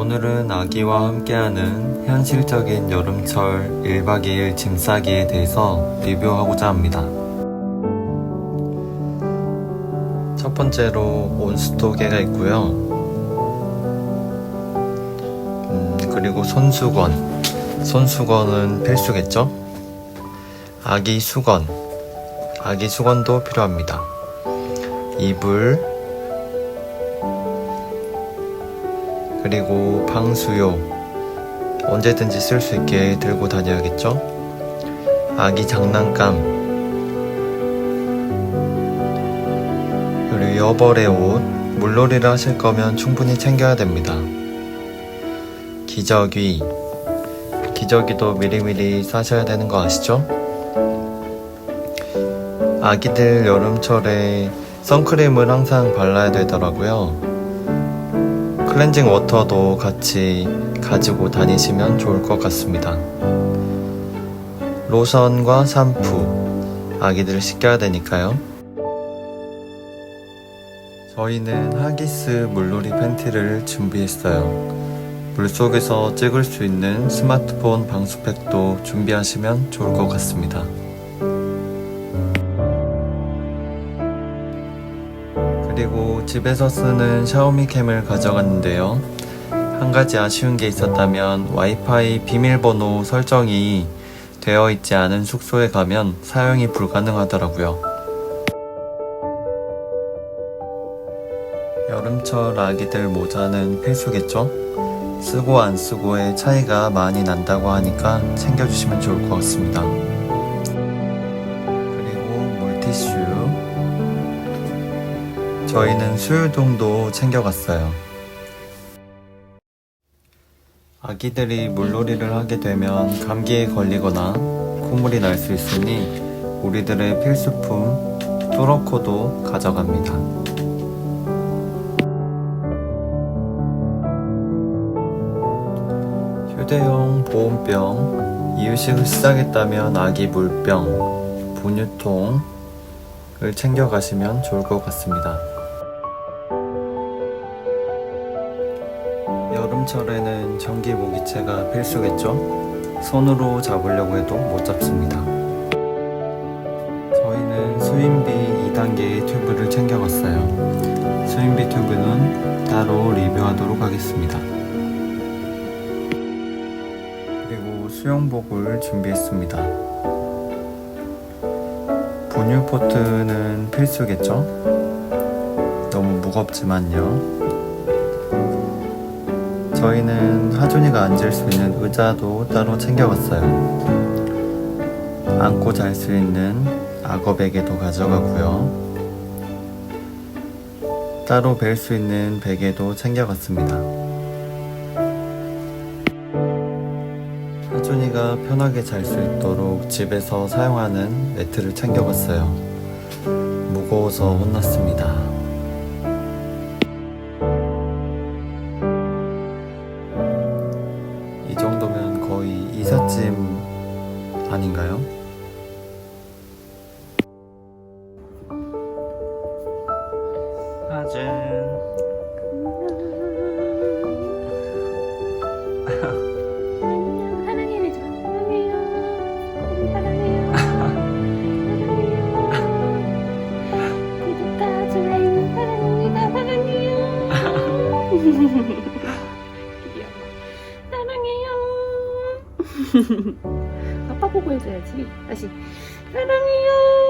오늘은 아기와 함께하는 현실적인 여름철 1박 2일 짐 싸기에 대해서 리뷰하고자 합니다. 첫 번째로 온수도개가 있고요. 음, 그리고 손수건. 손수건은 필수겠죠? 아기 수건. 아기 수건도 필요합니다. 이불. 그리고 방수요. 언제든지 쓸 수 있게 들고 다녀야겠죠? 아기 장난감. 그리고 여벌의 옷. 물놀이를 하실 거면 충분히 챙겨야 됩니다. 기저귀. 기저귀도 미리미리 싸셔야 되는 거 아시죠? 아기들 여름철에 선크림을 항상 발라야 되더라고요. 클렌징 워터도 같이 가지고 다니시면 좋을 것 같습니다. 로션과 샴푸, 아기들을 씻겨야 되니까요. 저희는 하기스 물놀이 팬티를 준비했어요. 물속에서 찍을 수 있는 스마트폰 방수팩도 준비하시면 좋을 것 같습니다. 그리고 집에서 쓰는 샤오미 캠을 가져갔는데요. 한 가지 아쉬운 게 있었다면 와이파이 비밀번호 설정이 되어 있지 않은 숙소에 가면 사용이 불가능하더라고요. 여름철 아기들 모자는 필수겠죠? 쓰고 안 쓰고의 차이가 많이 난다고 하니까 챙겨주시면 좋을 것 같습니다. 그리고 물티슈. 저희는 수유동도 챙겨갔어요. 아기들이 물놀이를 하게 되면 감기에 걸리거나 콧물이 날 수 있으니 우리들의 필수품 뚜러코도 가져갑니다. 휴대용 보온병, 이유식을 시작했다면 아기 물병, 분유통을 챙겨가시면 좋을 것 같습니다. 여름철에는 전기 모기채가 필수겠죠? 손으로 잡으려고 해도 못 잡습니다. 저희는 수인비 2단계의 튜브를 챙겨갔어요. 수인비 튜브는 따로 리뷰하도록 하겠습니다. 그리고 수영복을 준비했습니다. 분유 포트는 필수겠죠? 너무 무겁지만요. 저희는 하준이가 앉을 수 있는 의자도 따로 챙겨갔어요. 안고 잘 수 있는 악어 베개도 가져가고요. 따로 벨 수 있는 베개도 챙겨갔습니다. 하준이가 편하게 잘 수 있도록 집에서 사용하는 매트를 챙겨갔어요. 무거워서 혼났습니다. 이삿짐 아닌가요? 하준 사랑해요. 사랑해요. 사랑해요. 사랑해요. 구독과 좋아요 사랑합니다. 사랑해요. 아빠 보고 해줘야지. 다시 사랑해요.